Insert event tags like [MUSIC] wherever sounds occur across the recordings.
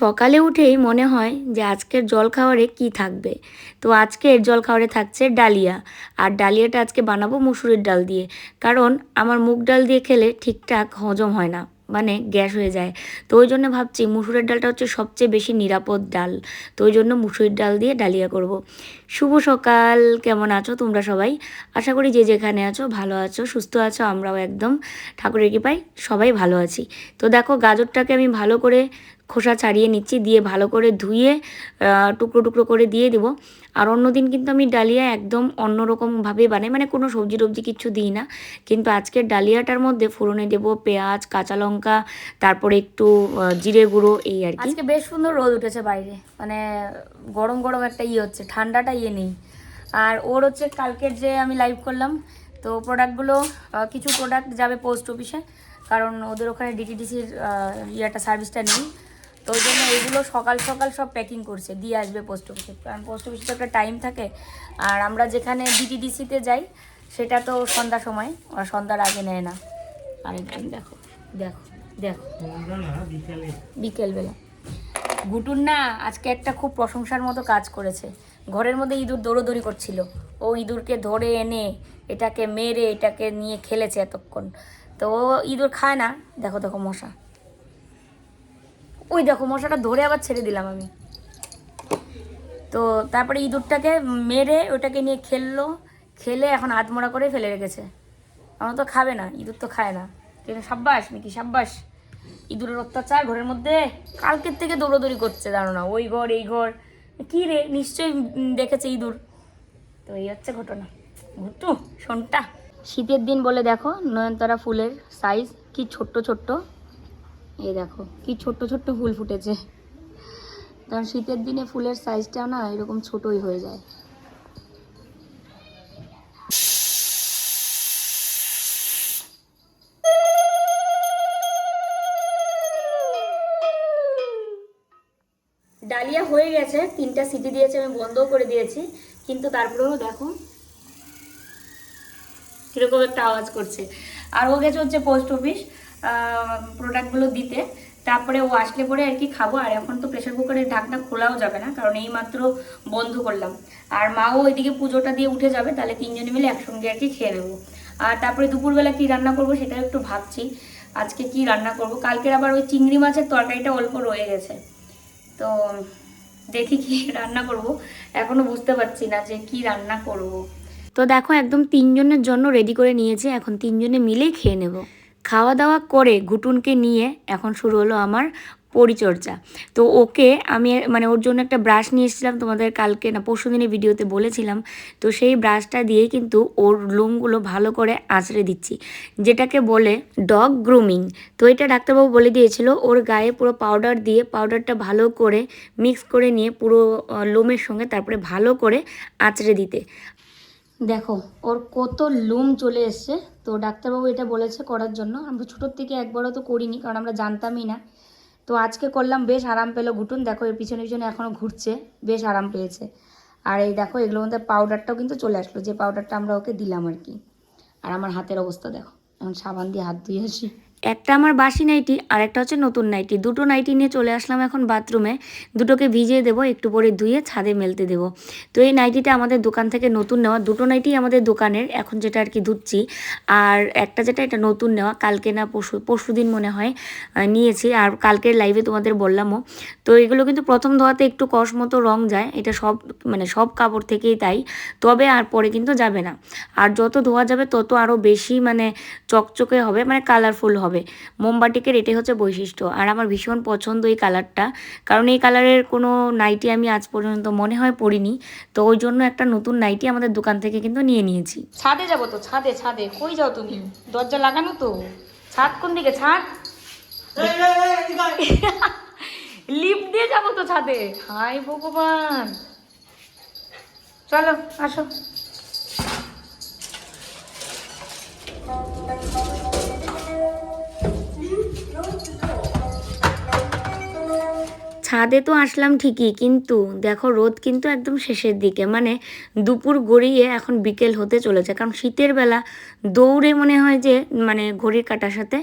সকালে উঠেই মনে হয় যে আজকের জল খাওয়ারে কি থাকবে। তো আজকের জল খাওয়ারে থাকছে ডালিয়া। আর ডালিয়াটা আজকে বানাবো মুসুরির ডাল দিয়ে। কারণ আমার মুগ ডাল দিয়ে খেলে ঠিকঠাক হজম হয় না মানে গ্যাস হয়ে যায়। তো ওই জন্য ভাবছি মুসুরের ডালটা হচ্ছে সবচেয়ে বেশি নিরাপদ ডাল। তো ওই জন্য মুসুরির ডাল দিয়ে ডালিয়া করব। শুভ সকাল, কেমন আছো তোমরা সবাই? আশা করি যে যেখানে আছো ভালো আছো, সুস্থ আছো, আমরাও একদম। ঠাকুরের কৃপায় সবাই ভালো আছি। তো দেখো গাজরটাকে আমি ভালো করে খোসা ছাড়িয়ে নিচ্ছি, দিয়ে ভালো করে ধুয়ে টুকরো টুকরো করে দিয়ে দেবো। আর অন্যদিন কিন্তু আমি ডালিয়া একদম অন্যরকমভাবে বানাই মানে কোনো সবজি টবজি কিছু দিই না। কিন্তু আজকের ডালিয়াটার মধ্যে ফোড়নে দেবো পেঁয়াজ, কাঁচা লঙ্কা, তারপরে একটু জিরে গুঁড়ো, এই আর কি। আজকে বেশ সুন্দর রোদ উঠেছে বাইরে মানে গরম গরম একটা ইয়ে হচ্ছে, ঠান্ডাটা ইয়ে নেই। আর ওর হচ্ছে কালকের যে আমি লাইভ করলাম, তো প্রোডাক্টগুলো কিছু প্রোডাক্ট যাবে পোস্ট অফিসে কারণ ওদের ওখানে ডিটিডিসির ইয়েটা সার্ভিসটা নেই। তো ওই জন্য এগুলো সকাল সকাল সব প্যাকিং করছে, দিয়ে আসবে পোস্ট অফিসে কারণ পোস্ট অফিসে তো একটা টাইম থাকে। আর আমরা যেখানে ডিটিডিসিতে যাই, সেটা তো সন্ধ্যা সময়, ওরা সন্ধ্যার আগে নেয় না। আরেকদিন দেখো দেখো দেখো। বিকেলবেলা। গুটুর না আজকে একটা খুব প্রশংসার মতো কাজ করেছে। ঘরের মধ্যে ইঁদুর দৌড়োদৌড়ি করছিল। ও ইঁদুরকে ধরে এনে এটাকে মেরে এটাকে নিয়ে খেলেছে এতক্ষণ। তো ও ইঁদুর খায় না। দেখো দেখো মশা। ওই দেখো, মশাটা ধরে আবার ছেড়ে দিলাম আমি। তো তারপরে ইঁদুরটাকে মেরে ওটাকে নিয়ে খেললো, খেলে এখন আধমোড়া করে ফেলে রেখেছে। আমার তো খাবে না, ইঁদুর তো খায় না। কিন্তু সাব্বাস নাকি? সাব্বাস। ইঁদুরের অত্যাচার ঘরের মধ্যে কালকের থেকে দৌড়োদৌড়ি করছে, জানো না? ওই ঘর, এই ঘর। কী রে, নিশ্চয়ই দেখেছে ইঁদুর। তো এই হচ্ছে ঘটনা। ঘুটু, শোনটা। শীতের দিন বলে দেখো, নয়নতারা ফুলের সাইজ কি ছোট্ট ছোট্ট। এই দেখো, কি ছোট্ট ছোট্ট ফুল ফুটেছে। কারণ শীতের দিনে ফুলের সাইজটা না এরকম ছোটই হয়ে যায়। ডালিয়া হয়ে গেছে, তিনটা সিটি দিয়েছে, আমি বন্ধও করে দিয়েছি। কিন্তু তারপরেও দেখো কীরকম একটা আওয়াজ করছে। আর ও গেছে হচ্ছে পোস্ট অফিস প্রোডাক্টগুলো দিতে। তারপরে ও আসলে পরে আর কি খাব। আর এখন তো প্রেশার কুকারের ঢাকনা খোলাও যাবে না, কারণ এই মাত্র বন্ধ করলাম। আর মাও ওইদিকে পুজোটা দিয়ে উঠে যাবে, তাহলে তিনজনে মিলে একসঙ্গে আর কি খেয়ে নেব। আর তারপরে দুপুরবেলা কি রান্না করব সেটা একটু ভাবছি। আজকে কি রান্না করব? কালকের আবার ওই চিংড়ি মাছের তরকারিটা অল্প রয়ে গেছে। তো দেখি কি [LAUGHS] রান্না করব। এখনও বুঝতে পারছি না যে কি রান্না করব। তো দেখো, একদম তিনজনের জন্য রেডি করে নিয়েছি। এখন তিনজনে মিলেই খেয়ে নেব। খাওয়া দাওয়া করে ঘুটুনকে নিয়ে এখন শুরু হলো আমার পরিচর্যা। তো ওকে আমি মানে ওর জন্য একটা ব্রাশ নিয়ে এসেছিলাম তোমাদের কালকে না পরশু দিনের ভিডিওতে বলেছিলাম। তো সেই ব্রাশটা দিয়ে কিন্তু ওর লোমগুলো ভালো করে আঁচড়ে দিচ্ছি। যেটাকে বলে ডগ গ্রুমিং। তো এটা ডাক্তারবাবু বলে দিয়েছিল, ওর গায়ে পুরো পাউডার দিয়ে পাউডারটা ভালো করে মিক্স করে নিয়ে পুরো লোমের সঙ্গে তারপরে ভালো করে আঁচড়ে দিতে। দেখো, ওর কত লোম চলে এসছে। তো ডাক্তারবাবু এটা বলেছে করার জন্য। আমরা ছোটোর থেকে একবারও তো করিনি, কারণ আমরা জানতামই না। তো আজকে করলাম, বেশ আরাম পেল ঘুটুন দেখো এর পিছনে পিছনে এখনও ঘুরছে, বেশ আরাম পেয়েছে। আর এই দেখো, এগুলোর মধ্যে পাউডারটাও কিন্তু চলে আসলো। যে পাউডারটা আমরা ওকে দিলাম আর কি। আর আমার হাতের অবস্থা দেখো, এখন সাবান দিয়ে হাত ধুয়ে আসি। একটা আমার বাসি নাইটি আর একটা হচ্ছে নতুন নাইটি। দুটো নাইটি নিয়ে চলে আসলাম এখন বাথরুমে। দুটোকে ভিজিয়ে দেবো, একটু পরে ধুয়ে ছাদে মেলতে দেবো। তো এই নাইটিটা আমাদের দোকান থেকে নতুন নেওয়া, দুটো নাইটি আমাদের দোকানের, এখন যেটা আর কি ধুচ্ছি। আর একটা যেটা, এটা নতুন নেওয়া, কালকে না পরশু পরশু দিন মনে হয় নিয়েছি। আর কালকের লাইভে তোমাদের বললামও। তো এগুলো কিন্তু প্রথম ধোয়াতে একটু কষ মতো রং যায়, এটা সব মানে সব কাপড় থেকেই তাই। তবে আর পরে কিন্তু যাবে না। আর যত ধোয়া যাবে, তত আরও বেশি মানে চকচকে হবে মানে কালারফুল হবে। মোমবাটিকের এটাই হচ্ছে বৈশিষ্ট্য। আর আমার ভীষণ পছন্দ এই কালারটা। কারণ এই কালারের কোনো নাইটি আমি আজ পর্যন্ত মনে হয় পড়িনি তো ওই জন্য একটা নতুন নাইটি আমাদের দোকান থেকে কিন্তু নিয়ে নিয়েছি। ছাদে যাব তো ছাদে ছাদে। কই যাও তুমি? দরজা লাগানো তো। ছাদ কোন দিকে? ছাদ? লিফট দিয়ে যাব তো ছাদে। হাই ভগবান। চলো আসো। ছাদে তো আসলাম ঠিকই, কিন্তু দেখো রোদ কিন্তু একদম শেষের দিকে। মানে দুপুর গড়িয়ে এখন বিকেল হতে চলেছে, কারণ শীতের বেলা দৌড়ে মনে হয় যে মানে ঘড়ির কাটার সাথে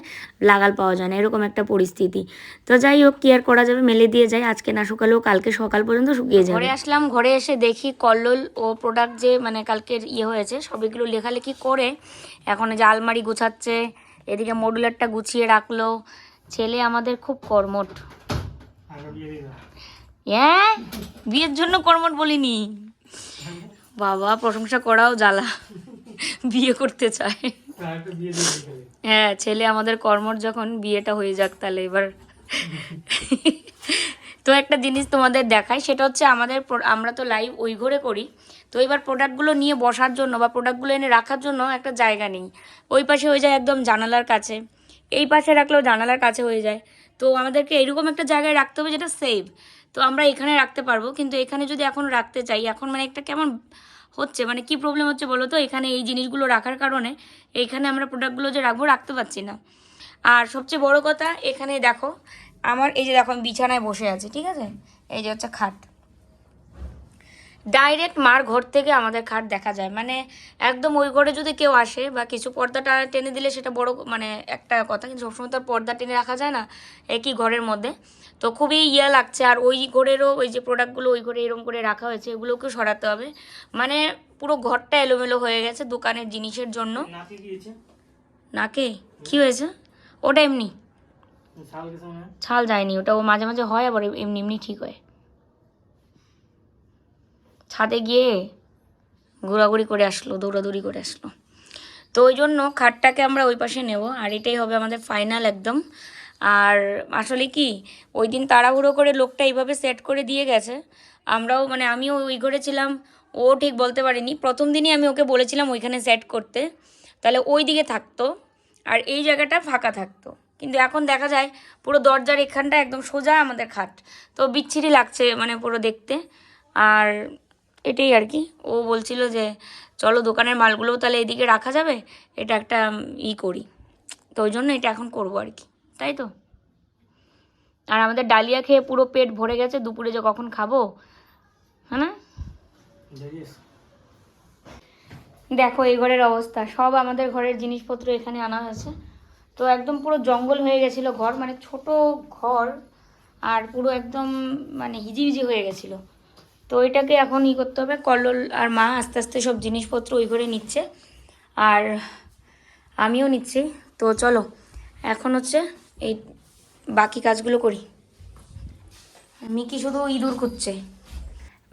লাগাল পাওয়া যায় না, এরকম একটা পরিস্থিতি। তো যাই হোক, কি আর করা যাবে, মেলে দিয়ে যায় আজকে না শুকালেও কালকে সকাল পর্যন্ত শুকিয়ে যাবে। ঘরে আসলাম, ঘরে এসে দেখি কল্লোল ও প্রোডাক্ট যে মানে কালকের ইয়ে হয়েছে সবগুলো লেখালেখি করে এখন যে আলমারি গুছাচ্ছে, এদিকে মডুলারটা গুছিয়ে রাখল। ছেলে আমাদের খুব কর্মঠ। হ্যাঁ? বিয়ের জন্য কর্মঠ বলিনি। বাবা, প্রশংসা করাও জ্বালা। বিয়ে করতে চায়। হ্যাঁ ছেলে আমাদের কর্মর যখন বিয়েটা হয়ে যাক তাহলে এবার। তো একটা জিনিস তোমাদের দেখাই, সেটা হচ্ছে আমাদের আমরা তো লাইভ ওই ঘরে করি। তো এবার প্রোডাক্টগুলো নিয়ে বসার জন্য বা প্রোডাক্টগুলো এনে রাখার জন্য একটা জায়গা নেই। ওই পাশে হয়ে যায় একদম জানালার কাছে। এই পাশে রাখলেও জানালার কাছে হয়ে যায়। তো আমাদেরকে এরকম একটা জায়গায় রাখতে হবে যেটা সেফ তো আমরা এখানে রাখতে পারব, কিন্তু এখানে যদি এখন রাখতে চাই, এখন মানে একটা কেমন হচ্ছে? মানে কি প্রবলেম হচ্ছে বলো তো? এখানে এই জিনিসগুলো রাখার কারণে এখানে আমরা প্রোডাক্টগুলো যে রাখব, রাখতে পারছি না। আর সবচেয়ে বড় কথা, এখানে দেখো, আমার এই যে দেখো, আমি বিছানায় বসে আছে, ঠিক আছে? এই যে হচ্ছে খাট। ডাইরেক্ট মার ঘর থেকে আমাদের খাট দেখা যায়। মানে একদম ওই ঘরে যদি কেউ আসে বা কিছু পর্দাটা টেনে দিলে সেটা বড় মানে একটা কথা কিন্তু সবসময় তো আর পর্দা টেনে রাখা যায় না একই ঘরের মধ্যে। তো খুবই ইয়া লাগছে আর ওই ঘরেরও ওই যে প্রোডাক্টগুলো ওই ঘরে এরকম করে রাখা হয়েছে এগুলোকেও সরাতে হবে। মানে পুরো ঘরটা এলোমেলো হয়ে গেছে দোকানের জিনিসের জন্য। নাকি কি হয়েছে? ওটা এমনি। ছাল যায়নি ওটা ও মাঝে মাঝে হয় আবার এমনি এমনি ঠিক হয়। ছাদে গিয়ে ঘোরাঘুরি করে আসলো, দৌড়াদৌড়ি করে আসলো। তো ওই জন্য খাটটাকে আমরা ওই পাশে নেব, আর এটাই হবে আমাদের ফাইনাল একদম। আর আসলে কি, ওই দিন তাড়াহুড়ো করে লোকটা এইভাবে সেট করে দিয়ে গেছে। আমরাও মানে আমিও ওই ঘরে ছিলাম, ও ঠিক বলতে পারিনি। প্রথম দিনই আমি ওকে বলেছিলাম ওইখানে সেট করতে, তাহলে ওই দিকে থাকতো, আর এই জায়গাটা ফাঁকা থাকতো। কিন্তু এখন দেখা যায়, পুরো দরজার এখানটা একদম সোজা আমাদের খাট। তো বিচ্ছিরি লাগছে মানে পুরো দেখতে। আর এটাই আর কি। ও বলছিল যে, চলো দোকানের মালগুলোও তাহলে এদিকে রাখা যাবে, এটা একটা ই করি। তো ওই জন্য এটা এখন করব আর কি, তাই তো? আর আমাদের ডালিয়া খেয়ে পুরো পেট ভরে গেছে, দুপুরে যে কখন খাব হ্যাঁ না? দেখো এই ঘরের অবস্থা, সব আমাদের ঘরের জিনিসপত্র এখানে আনা হয়েছে। তো একদম পুরো জঙ্গল হয়ে গেছিল ঘর মানে ছোট ঘর, আর পুরো একদম মানে হিজিবিজি হয়ে গেছিল। তো ওইটাকে এখন ই করতে হবে কল্লোল আর মা আস্তে আস্তে সব জিনিসপত্র ওই করে নিচ্ছে। আর আমিও নিচ্ছি। তো চলো, এখন হচ্ছে এই বাকি কাজগুলো করি। মিকি শুধু ইঁদুর খুঁজছে।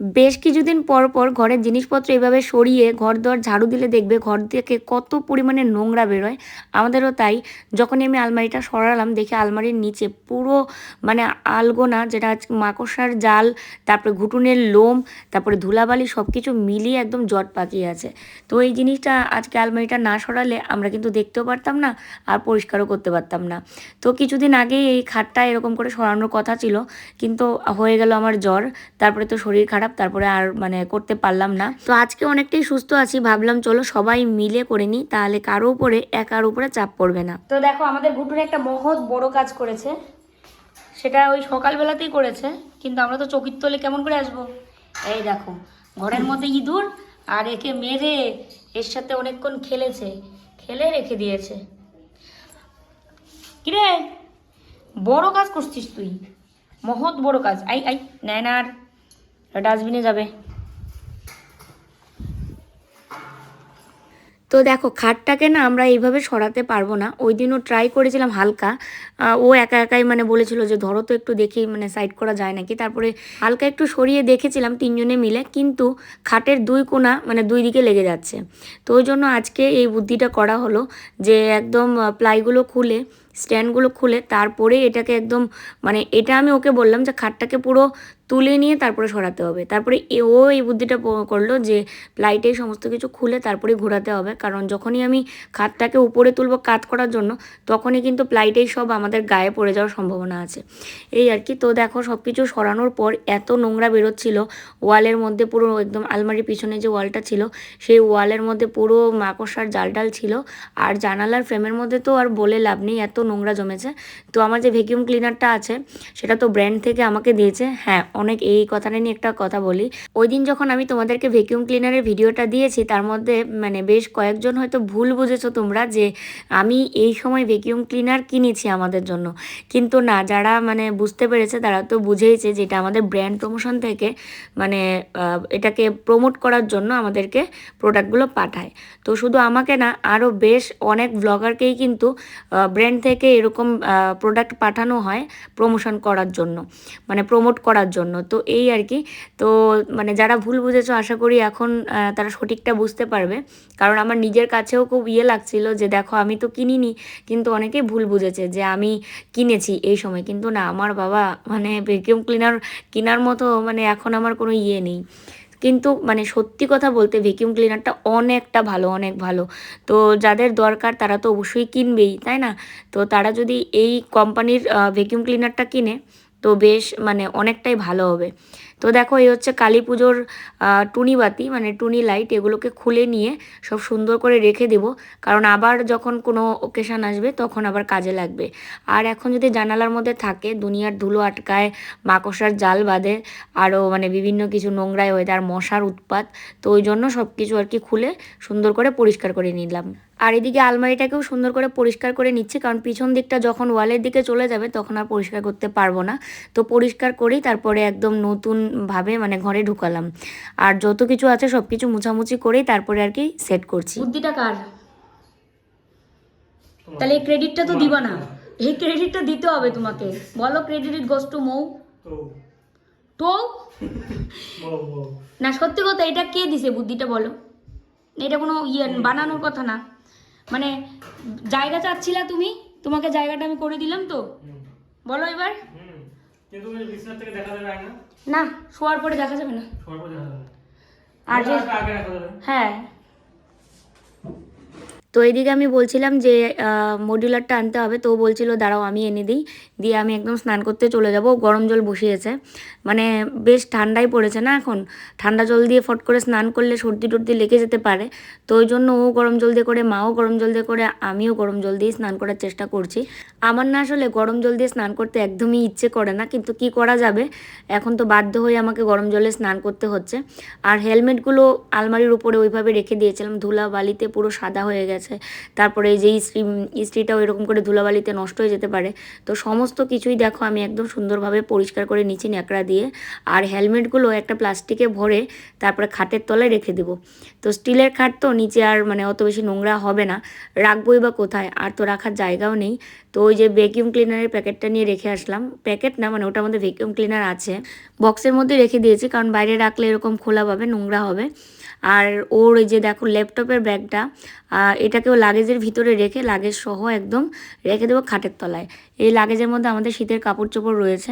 বেশ কিছুদিন পর পর ঘরের জিনিসপত্র এভাবে সরিয়ে ঘর দর ঝাড়ু দিলে দেখবে ঘর থেকে কত পরিমাণে নোংরা বেরোয়। আমাদেরও তাই। যখনই আমি আলমারিটা সরালাম, দেখি আলমারির নিচে পুরো মানে আলগোনা, যেটা মাকড়সার জাল, তারপরে ঘুটুনের লোম, তারপরে ধুলাবালি সব কিছু মিলিয়ে একদম জট পাকিয়ে আছে। তো এই জিনিসটা আজকে আলমারিটা না সরালে আমরা কিন্তু দেখতেও পারতাম না আর পরিষ্কারও করতে পারতাম না। তো কিছুদিন আগেই এই খাটটা এরকম করে সরানোর কথা ছিল, কিন্তু হয়ে গেল আমার জ্বর। তারপরে তো শরীর খারাপ তারপরে আর মানে করতে পারলাম না। তো আজকে অনেকটাই সুস্থ আছি, ভাবলাম চলো সবাই মিলে করে নিই, তাহলে কারও উপরে, একার উপরে চাপ পড়বে না। তো দেখো, আমাদের ঘুটুরে একটা মহৎ বড় কাজ করেছে। সেটা ওই সকালবেলাতেই করেছে, কিন্তু আমরা তো চকির তলে কেমন করে আসব? এই দেখো, ঘরের মধ্যে ইঁদুর, আর একে মেরে এর সাথে অনেকক্ষণ খেলেছে, খেলে রেখে দিয়েছে। কিরে, বড় কাজ করছিস তুই মহৎ বড় কাজ। আই আই নেয় না আর ডাস্টবিনে যাবে। তো দেখো, খাটটাকে না আমরা এইভাবে সরাতে পারব না। ওই দিনও ট্রাই করেছিলাম হালকা। ও একা একাই মানে বলেছিল যে, ধরো তো একটু দেখি মানে সাইড করা যায় নাকি? তারপরে হালকা একটু সরিয়ে দেখেছিলাম তিনজনে মিলে, কিন্তু খাটের দুই কোণা মানে দুই দিকে লেগে যাচ্ছে। তো ওই জন্য আজকে এই বুদ্ধিটা করা হলো যে, একদম প্লাইগুলো খুলে স্ট্যান্ডগুলো খুলে তারপরে এটাকে একদম মানে এটা আমি ওকে বললাম যে খাটটাকে পুরো তুলে নিয়ে তারপরে সরাতে হবে। তারপরে ও এই বুদ্ধিটা করল যে প্লাইটে সমস্ত কিছু খুলে তারপরে ঘোরাতে হবে। কারণ যখনই আমি খাটটাকে উপরে তুলবো কাট করার জন্য, তখনই কিন্তু প্লাইটেই সব আমাদের গায়ে পড়ে যাওয়ার সম্ভাবনা আছে। এই আর কি, তো দেখো সব কিছু সরানোর পর এত নোংরা বেরোচ্ছিল ওয়ালের মধ্যে পুরো একদম আলমারির পিছনে যে ওয়ালটা ছিল, সেই ওয়ালের মধ্যে পুরো মাকড়সার জাল ডাল ছিল। আর জানালার ফ্রেমের মধ্যে তো আর বলে লাভ নেই, এত নোংরা জমেছে। তো আমার যে ভ্যাকিউম ক্লিনারটা আছে, সেটা তো ব্র্যান্ড থেকে আমাকে দিয়েছে। হ্যাঁ অনেক এই কথাটা নিয়ে একটা কথা বলি। ওই দিন যখন আমি তোমাদেরকে ভ্যাকিউম ক্লিনারের ভিডিওটা দিয়েছি, তার মধ্যে মানে বেশ কয়েকজন হয়তো ভুল বুঝেছ তোমরা যে আমি এই সময় ভ্যাকিউম ক্লিনার কিনেছি আমাদের জন্য। কিন্তু না, যারা মানে বুঝতে পেরেছে, তারা তো বুঝেইছে যে এটা আমাদের ব্র্যান্ড প্রমোশন থেকে মানে এটাকে প্রমোট করার জন্য আমাদেরকে প্রোডাক্টগুলো পাঠায়। তো শুধু আমাকে না আরও বেশ অনেক ব্লগারকেই কিন্তু ব্র্যান্ড থেকে এরকম প্রোডাক্ট পাঠানো হয় প্রমোশন করার জন্য মানে প্রমোট করার জন্য। তো এই আর কি, তো মানে যারা ভুল বুঝেছ, আশা করি এখন তারা সঠিকটা বুঝতে পারবে। কারণ আমার নিজের কাছেও খুব ইয়ে লাগছিল যে, দেখো, আমি তো কিনিনি। কিন্তু অনেকেই ভুল বুঝেছে যে, আমি কিনেছি এই সময়। কিন্তু না, আমার বাবা মানে ভ্যাকিউম ক্লিনার কেনার মতো মানে এখন আমার কোনো ইয়ে নেই। কিন্তু মানে সত্যি কথা বলতে ভ্যাকিউম ক্লিনারটা অনেকটা ভালো, অনেক ভালো। তো যাদের দরকার তারা তো অবশ্যই কিনবেই, তাই না? তো তারা যদি এই কোম্পানির ভ্যাকিউম ক্লিনারটা কিনে, তো বেশ মানে অনেকটাই ভালো হবে। তো দেখো, এই হচ্ছে কালী পুজোর টুনি বাতি মানে টুনি লাইট, এগুলোকে খুলে নিয়ে সব সুন্দর করে রেখে দেবো। কারণ আবার যখন কোনো ওকেশান আসবে, তখন আবার কাজে লাগবে। আর এখন যদি জানালার মধ্যে থাকে, দুনিয়ার ধুলো আটকায়, মাকড়সার জাল বাঁধে, আরও মানে বিভিন্ন কিছু নোংরায় হয়ে আর মশার উৎপাত, তো ওই জন্য সব কিছু আর কি খুলে সুন্দর করে পরিষ্কার করে নিলাম। আর এদিকে আলমারিটাকেও সুন্দর করে পরিষ্কার করে নিচ্ছি কারণ পিছন দিকটা যখন ওয়ালের দিকে চলে যাবে তখন আর পরিষ্কার করতে পারব না। তো পরিষ্কার করেই তারপরে একদম নতুনভাবে মানে ঘরে ঢুকালাম। আর যত কিছু আছে সব কিছু মুছামুছি করেই তারপরে আর কি সেট করছি। বুদ্ধিটা কার? তাহলে এই ক্রেডিটটা তো দিবা না। এই ক্রেডিটটা দিতে হবে তোমাকে। বলো ক্রেডিট ইট গোস টু মৌ। তো না সত্যি কথা এটা কে দিছে বুদ্ধিটা বলো? এটা কোনো ইয়ে বানানোর কথা না। মানে জায়গা চাচ্ছিলা তুমি? তোমাকে জায়গাটা আমি করে দিলাম তো। বলো এবার। না? শোয়ার পরে দেখা যাবে না। আর হ্যাঁ। তো এদিকে আমি বলছিলাম যে মডিউলারটা আনতে হবে। তো বলছিল, দাঁড়াও, আমি এনে দিই। দিয়ে আমি একদম স্নান করতে চলে যাব। গরম জল বসিয়েছে। মানে বেশ ঠান্ডাই পড়েছে না এখন? ঠান্ডা জল দিয়ে ফট করে স্নান করলে সর্দি টর্দি লেগে যেতে পারে। তো ওই জন্য ও গরম জল দিয়ে করে, মাও গরম জল দিয়ে করে, আমিও গরম জল দিয়ে স্নান করার চেষ্টা করছি। আমার না আসলে গরম জল দিয়ে স্নান করতে একদমই ইচ্ছে করে না, কিন্তু কি করা যাবে? এখন তো বাধ্য হয়ে আমাকে গরম জলে স্নান করতে হচ্ছে। আর হেলমেটগুলো আলমারির উপরে ওইভাবে রেখে দিয়েছিলাম। ধুলা বালিতে পুরো সাদা হয়ে গেছে। তারপরে এই যে ইস্ত্রি ইস্ত্রিটাও এরকম করে ধুলাবালিতে নষ্ট হয়ে যেতে পারে। তো সমস্ত কিছুই দেখো আমি একদম সুন্দরভাবে পরিষ্কার করে নিচ্ছি ন্যাকড়া দিয়ে আর হেলমেটগুলো একটা প্লাস্টিকে ভরে তারপরে খাটের তলায় রেখে দেবো। তো স্টিলের খাট তো নিচে আর মানে অত বেশি নোংরা হবে না। রাখবোই বা কোথায়? আর তো রাখার জায়গাও নেই। তো ওই যে ভ্যাকিউম ক্লিনারের প্যাকেটটা নিয়ে রেখে আসলাম। প্যাকেট না মানে ওটার মধ্যে ভ্যাকিউম ক্লিনার আছে। বক্সের মধ্যে রেখে দিয়েছি কারণ বাইরে রাখলে এরকম খোলা পাবে, নোংরা হবে। আর ওর যে দেখো ল্যাপটপের ব্যাগটা এটাকেও লাগেজের ভিতরে রেখে লাগেজ সহ একদম রেখে দেবো খাটের তলায়। এই লাগেজের মধ্যে আমাদের শীতের কাপড় চোপড় রয়েছে।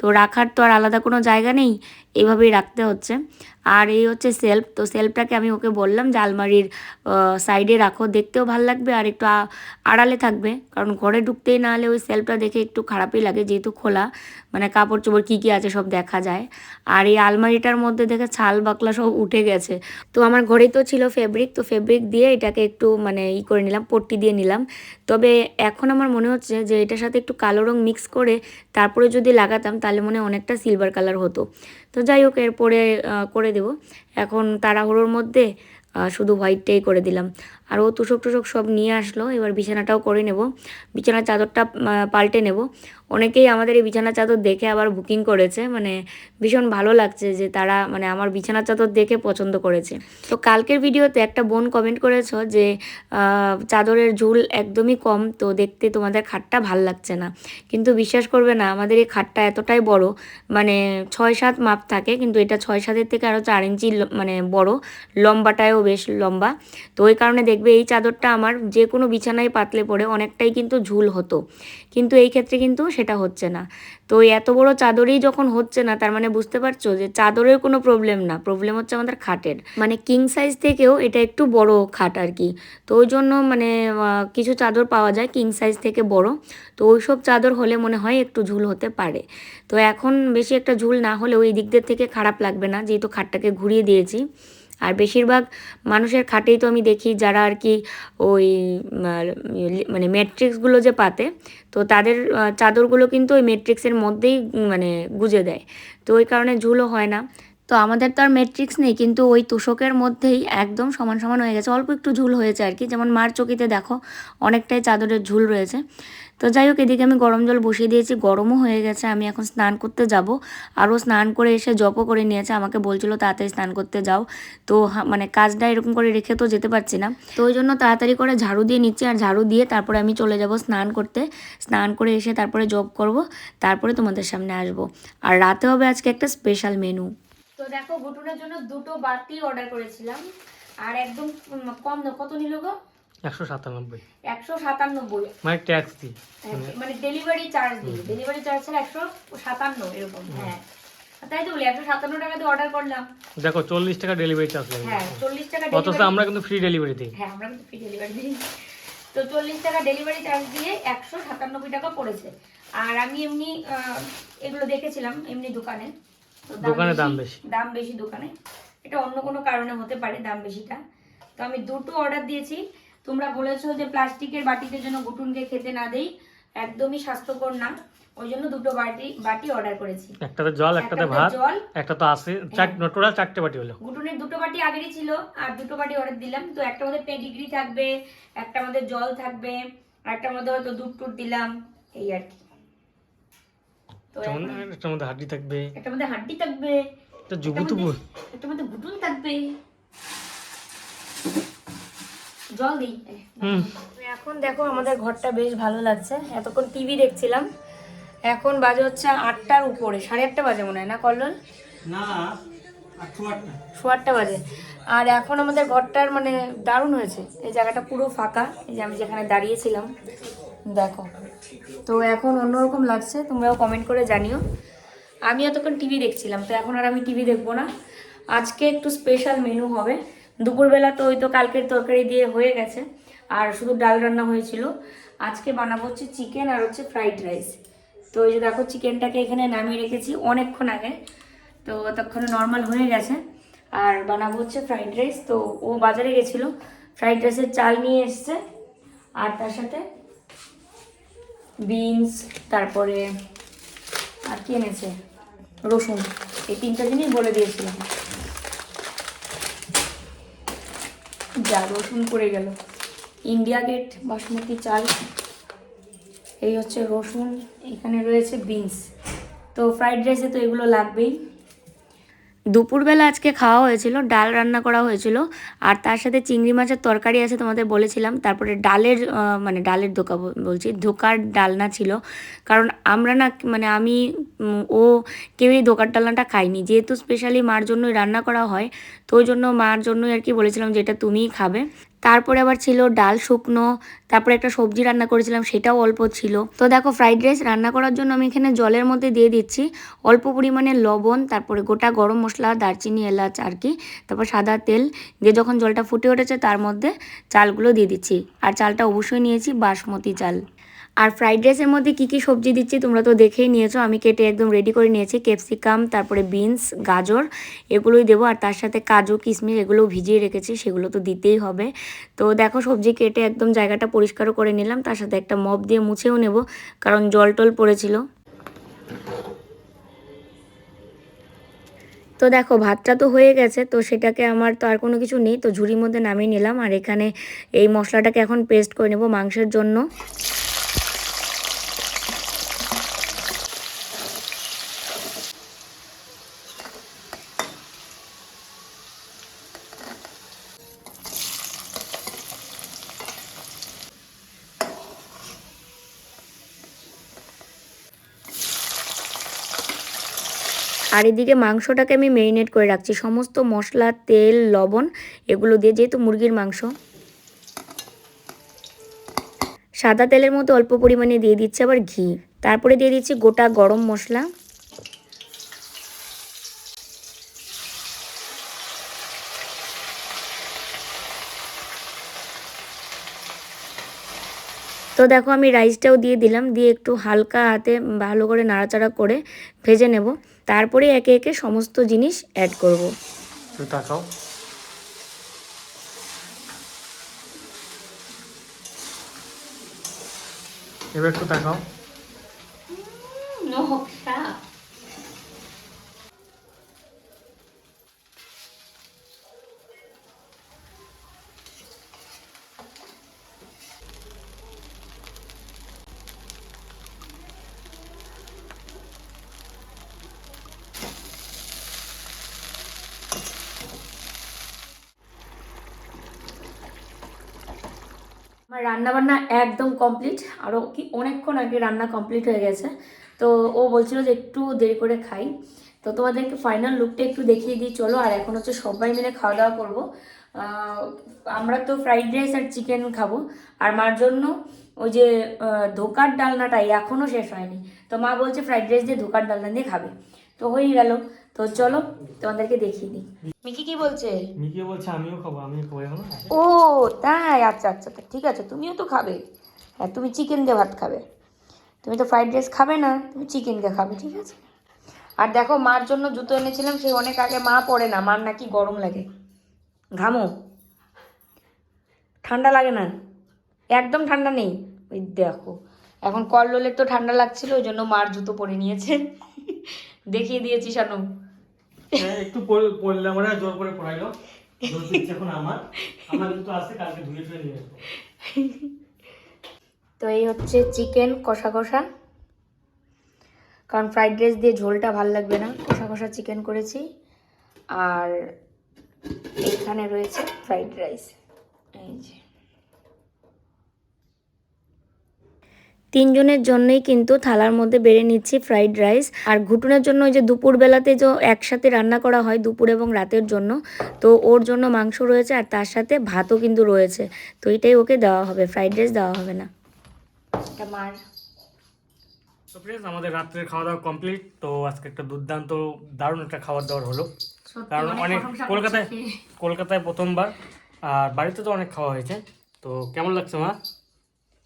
তো রাখার তো আর আলাদা কোনো জায়গা নেই, এভাবেই রাখতে হচ্ছে। আর এই হচ্ছে সেলফ, তো সেলফটাকে আমি ওকে বললাম যে আলমারির সাইডে রাখো, দেখতেও ভালো লাগবে আর একটু আড়ালে থাকবে। কারণ ঘরে ঢুকতেই না হলে ওই সেলফটা দেখে একটু খারাপই লাগে যেহেতু খোলা মানে কাপড় চোপড় কী কী আছে সব দেখা যায়। আর এই আলমারিটার মধ্যে দেখে ছাল, বাকলা সব উঠে গেছে। তো আমার ঘরেই তো ছিল ফেব্রিক, তো ফেব্রিক দিয়ে এটাকে একটু মানে ই করে নিলাম, পট্টি দিয়ে নিলাম। তবে এখন আমার মনে হচ্ছে যে এটার সাথে একটু কালো রং মিক্স করে তারপরে যদি লাগাতাম, তাহলে মনে অনেকটা সিলভার কালার হতো। তো যাই হোক, এরপরে করে দেব। এখন তাড়াহুড়োর মধ্যে শুধু হোয়াইটটাই করে দিলাম। আর ও তুষক টুসক সব নিয়ে আসলো। এবার বিছানাটাও করে নেব। বিছানার চাদরটা পাল্টে নেব। অনেকেই আমাদের এই বিছানার চাদর দেখে আবার বুকিং করেছে। মানে ভীষণ ভালো লাগছে যে তারা মানে আমার বিছানার চাদর দেখে পছন্দ করেছে। তো কালকের ভিডিওতে একটা বোন কমেন্ট করেছ যে চাদরের ঝুল একদমই কম, তো দেখতে তোমাদের খাটটা ভালো লাগছে না। কিন্তু বিশ্বাস করবে না, আমাদের এই খাটটা এতটাই বড় মানে ছয় সাত মাপ থাকে, কিন্তু এটা ছয় সাতের থেকে আরও চার ইঞ্চি মানে বড়। লম্বাটায়ও বেশ লম্বা। তো ওই কারণে দেখবে এই চাদরটা আমার যে কোনো বিছানায় পাতলে পড়ে অনেকটাই কিন্তু ঝুল হতো। কিন্তু এই ক্ষেত্রে কিন্তু সেটা হচ্ছে না। তো এত বড় চাদরই যখন হচ্ছে না, তার মানে বুঝতে পারছ যে চাদরের কোনো প্রবলেম না। প্রবলেম হচ্ছে আমাদের খাটের। মানে কিং সাইজ থেকেও এটা একটু বড় খাট আর কি তো ওই জন্য মানে কিছু চাদর পাওয়া যায় কিং সাইজ থেকে বড়। তো ওই সব চাদর হলে মনে হয় একটু ঝুল হতে পারে। তো এখন বেশি একটা ঝুল না হলেও এই দিক থেকে খারাপ লাগবে না। যেহেতু খাটটাকে ঘুরিয়ে দিয়েছি। আর বেশিরভাগ মানুষের খাটেই তো আমি দেখি যারা আর কি ওই মানে ম্যাট্রিক্সগুলো যে পাতে, তো তাদের চাদরগুলো কিন্তু ওই ম্যাট্রিক্সের মধ্যেই মানে গুজে দেয়। তো ওই কারণে ঝুলও হয় না। তো আমাদের তো আর ম্যাট্রিক্স নেই, কিন্তু ওই তোষকের মধ্যেই একদম সমান সমান হয়ে গেছে। অল্প একটু ঝুল হয়েছে আর কি, যেমন মার চকিতে দেখো অনেকটাই চাদরের ঝুল রয়েছে। তো যাই হোক, এদিকে আমি গরম জল বসিয়ে দিয়েছি, গরমও হয়ে গেছে, আমি এখন স্নান করতে যাব। আরও স্নান করে এসে জপও করে নিয়েছে, আমাকে বলছিল তাড়াতাড়ি স্নান করতে যাও। তো মানে কাজটা এরকম করে রেখে তো যেতে পারছি না। তো ওই জন্য তাড়াতাড়ি করে ঝাড়ু দিয়ে নিচ্ছি আর ঝাড়ু দিয়ে তারপরে আমি চলে যাব স্নান করতে। স্নান করে এসে তারপরে জব করব, তারপরে তোমাদের সামনে আসব। আর রাতে হবে আজকে একটা স্পেশাল মেনু তো দেখো ঘুটুনের জন্য দুটো বাটি অর্ডার করেছিলাম। আর একদম কম দাম কত নিল গো? একশো সাতানব্বই। একশো সাতান্নব্বই মানে ট্যাক্স দিই। মানে ডেলিভারি চার্জ দিয়ে ডেলিভারি চার্জ ছাড়া একশো সাতান্ন এরকম হ্যাঁ। তাই তো বলি একশো সাতান্ন টাকা দিয়ে অর্ডার করলাম। দেখো চল্লিশ টাকা ডেলিভারি চার্জ হ্যাঁ চল্লিশ টাকা অথচ আমরা কিন্তু ফ্রি ডেলিভারি দিই। হ্যাঁ আমরা কিন্তু ফ্রি ডেলিভারি দিই। তো চল্লিশ টাকা ডেলিভারি চার্জ দিয়ে একশো সাতানব্বই টাকা পড়েছে। আর আমি এমনি এগুলো দেখেছিলাম এমনি দোকানে। দোকানে দাম বেশি। দাম বেশি দোকানে। এটা অন্য কোনো কারণে হতে পারে দাম বেশিটা। তো আমি দুটো অর্ডার দিয়েছি। তোমরা বলেছ যে প্লাস্টিকের বাটিতে যেন গুটুনকে খেতে না দেই একদমই স্বাস্থ্যকর না। ওই জন্য দুটো বাটি বাটি অর্ডার করেছি। একটাতে জল একটাতে ভাত জল। একটা তো আছে টোটাল চারটে বাটি হলো। গুটুনের দুটো বাটি আগেরই ছিল আর দুটো বাটি অর্ডার দিলাম। তো একটা মধ্যে পেডিগ্রি থাকবে একটা মধ্যে জল থাকবে আর একটা মধ্যে হয়তো দুধ টুট দিলাম এই আর কি। একটার মধ্যে হাড্ডি থাকবে। একটা মধ্যে হাড্ডি থাকবে। একটা জুবু তুবু একটা মধ্যে গুটুন থাকবে। জল দিই। হুম। এখন দেখো আমাদের ঘরটা বেশ ভালো লাগছে। এতক্ষণ টিভি দেখছিলাম। এখন বাজে হচ্ছে আটটার উপরে। সাড়ে আটটা বাজে মনে হয় না কল্লোল? না আটটা বাজে। আর এখন আমাদের ঘরটার মানে দারুণ হয়েছে। এই জায়গাটা পুরো ফাঁকা। এই যে আমি যেখানে দাঁড়িয়েছিলাম। দেখো। তো এখন অন্যরকম লাগছে, তোমরাও কমেন্ট করে জানিও। আমি এতক্ষণ টিভি দেখছিলাম, তো এখন আর আমি টিভি দেখব না। আজকে একটু স্পেশাল মেনু হবে। দুপুরবেলা তো ওই তো কালকের তরকারি দিয়ে হয়ে গেছে, আর শুধু ডাল রান্না হয়েছিল। আজকে বানাবো হচ্ছে চিকেন আর হচ্ছে ফ্রাইড রাইস তো ওই যে দেখো চিকেনটাকে এখানে নামিয়ে রেখেছি অনেকক্ষণ আগে। তো ততক্ষণে নর্মাল হয়ে গেছে। আর বানাবো হচ্ছে ফ্রাইড রাইস তো ও বাজারে গেছিল ফ্রাইড রাইসের চাল নিয়ে এসছে। আর তার সাথে বিনস, তারপরে আর কি এনেছে? রসুন। এই তিনটা জিনিস বলে দিয়েছিলাম। যা রসুন পড়ে গেল। ইন্ডিয়া গেট বাসমতি চাল। এই হচ্ছে রসুন। এখানে রয়েছে বিনস। তো ফ্রাইড রাইসে তো এগুলো লাগবেই। দুপুরবেলা আজকে খাওয়া হয়েছিল, ডাল রান্না করা হয়েছিল, আর তার সাথে চিংড়ি মাছের তরকারি আছে তোমাদের বলেছিলাম, তারপরে ডালের মানে ডালের ধোকা বলছি, ধোকার ডালনা ছিল, কারণ আমরা না মানে আমি ও কেউই ধোকার ডালনাটা খাইনি যেহেতু স্পেশালি মার জন্যই রান্না করা হয়, তো ওই জন্য মার জন্যই আর কি বলেছিলাম যে এটা তুমিই খাবে। তারপরে আবার ছিল ডাল শুকনো, তারপরে একটা সবজি রান্না করেছিলাম, সেটাও অল্প ছিল। তো দেখো ফ্রাইড রাইস রান্না করার জন্য আমি এখানে জলের মধ্যে দিয়ে দিচ্ছি। অল্প পরিমাণে লবণ, তারপরে গোটা গরম মশলা, দারচিনি, এলাচ আর কি, তারপর সাদা তেল দিয়ে যখন জলটা ফুটে উঠেছে তার মধ্যে চালগুলো দিয়ে দিচ্ছি। আর চালটা অবশ্যই নিয়েছি বাসমতি চাল। আর ফ্রাইড রাইসের মধ্যে কী কী সবজি দিচ্ছি তোমরা তো দেখেই নিয়েছো। আমি কেটে একদম রেডি করে নিয়েছি ক্যাপসিকাম তারপরে বিনস গাজর, এগুলোই দেবো। আর তার সাথে কাজু, কিশমিশ এগুলো ভিজিয়ে রেখেছি, সেগুলো তো দিতেই হবে। তো দেখো সবজি কেটে একদম জায়গাটা পরিষ্কারও করে নিলাম, তার সাথে একটা মপ দিয়ে মুছেও নেব, কারণ জল টল পড়েছিল। তো দেখো ভাতটা তো হয়ে গেছে, তো সেটাকে আমার তো আর কোনো কিছু নেই, তো ঝুড়ির মধ্যে নামিয়ে নিলাম। আর এখানে এই মশলাটাকে এখন পেস্ট করে নেব মাংসের জন্য। আর এদিকে মাংসটাকে আমি মেরিনেট করে রাখছি। সমস্ত মশলা, তেল, লবণ এগুলো দিয়ে যেহেতু মুরগির মাংস। সাদা তেলের মধ্যে অল্প পরিমাণে দিয়ে দিচ্ছি আবার ঘি। তারপরে দিয়ে দিচ্ছি গোটা গরম মশলা। তো দেখো আমি রাইসটাও দিয়ে দিলাম। দিয়ে একটু হালকা হাতে ভালো করে নাড়াচাড়া করে ভেজে নেব। তারপরে একে একে সমস্ত জিনিস অ্যাড করব। এবার একটু দেখাও আমার রান্না বান্না একদম কমপ্লিট আরও কি অনেকক্ষণ আগে রান্না কমপ্লিট হয়ে গেছে। তো ও বলছিল যে একটু দেরি করে খাই। তো তোমাদেরকে ফাইনাল লুকটা একটু দেখিয়ে দিই। চলো, আর এখন হচ্ছে সবাই মিলে খাওয়া দাওয়া করব। আমরা তো ফ্রাইড রাইস আর চিকেন খাব। আর মার জন্য ওই যে ধোকার ডালনাটা এখনও শেষ হয়নি। তো মা বলছে ফ্রাইড রাইস দিয়ে ধোকার ডালনা দিয়ে খাবে। তো হয়েই গেল। তো চলো তোমাদেরকে দেখিয়ে দিই। মিকি কি বলছে? মিকি বলছে আমিও খাব আমিও খাব। এখন ও তাই? আচ্ছা আচ্ছা ঠিক আছে তুমিও তো খাবে। হ্যাঁ তুমি চিকেন দিয়ে ভাত খাবে। তুমি তো ফ্রাইড রাইস খাবে না তুমি চিকেন দিয়ে খাবে ঠিক আছে? আর দেখো মার জন্য জুতো এনেছিলাম সে অনেক আগে মা পরে না মার নাকি গরম লাগে। ঘামো। ঠান্ডা লাগে না? একদম ঠান্ডা নেই। ওই দেখো এখন কল্লোলের তো ঠান্ডা লাগছিল ওই জন্য মার জুতো পরে নিয়েছে। দেখিয়ে দিয়েছি শানু। একটু পড়- পড়লাম ওরা, জোর করে পড়াইলো। এখন আমার। আমার কালকে ধুয়ে নিয়ে তো এই হচ্ছে চিকেন কষা কষা। কারণ ফ্রাইড রাইস দিয়ে ঝোলটা ভালো লাগবে না। কষা কষা চিকেন করেছি। আর এখানে রয়েছে ফ্রাইড রাইস। এই যে। তিনজনের জন্যই কিন্তু থালার মধ্যে বেড়ে নিচ্ছি ফ্রাইড রাইস আর ঘুটুনের জন্য ওই যে দুপুরবেলাতে যে একসাথে রান্না করা হয় দুপুর এবং রাতের জন্য তো ওর জন্য মাংস রয়েছে আর তার সাথে ভাতও কিন্তু রয়েছে। তো এটাই ওকে দেওয়া হবে ফ্রাইড রাইস দেওয়া হবে না। মার। তো ফ্রেন্ডস আমাদের রাত্রের খাওয়া দাওয়া কমপ্লিট তো আজকে একটা দুর্দান্ত দারুণ একটা খাবার দাবার হলো। কারণ অনেক কলকাতায় কলকাতায় প্রথমবার। আর বাড়িতে তো অনেক খাওয়া হয়েছে। তো কেমন লাগছে মা?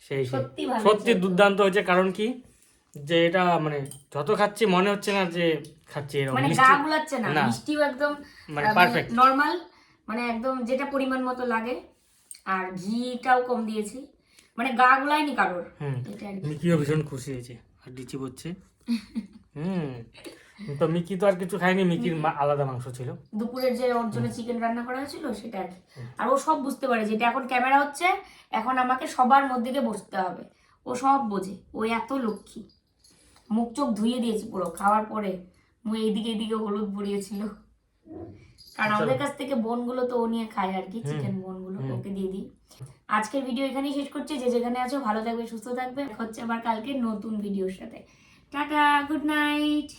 সেই। সত্যি দুর্দান্ত হয়েছে কারণ কি? যে এটা মানে যত খাচ্ছি মনে হচ্ছে না যে খাচ্ছি এরকম। মানে গা গুলাচ্ছে না। মিষ্টিও একদম মানে perfect। নর্মাল মানে একদম যেটা পরিমাণ মতো লাগে। আর ঘিটাও কম দিয়েছি। মানে গা গুলায়নি কারোর। হুম। এটা আর কি। মিকিও ভীষণ খুশি হয়েছে আর ডিচি বলছে। [LAUGHS] হুম। তো মিকি তো আর কিছু খায়নি মিকির আলাদা মাংস ছিল। দুপুরের যে ওর জন্য চিকেন রান্না করা হয়েছিল সেটা আর আর ও সব বুঝতে পারে যেটা এখন ক্যামেরা হচ্ছে এখন আমাকে সবার মধ্যে গিয়ে বসতে হবে। ও সব বোঝে ও এত লক্ষ্মী। মুখ চোখ ধুয়ে দিয়েছি পুরো খাওয়ার পরে মুখ এইদিকে এইদিকে হলুদ পড়িয়েছিল কারণ আমাদের কাছ থেকে বোনগুলো তো ও নিয়ে খায় আর কি চিকেন বোনগুলো ওকে দিয়ে দিই। আজকের ভিডিও এখানেই শেষ করছি যে যেখানে আছো ভালো থাকবে সুস্থ থাকবে। হচ্ছে আবার কালকে নতুন ভিডিওর সাথে। Tata good night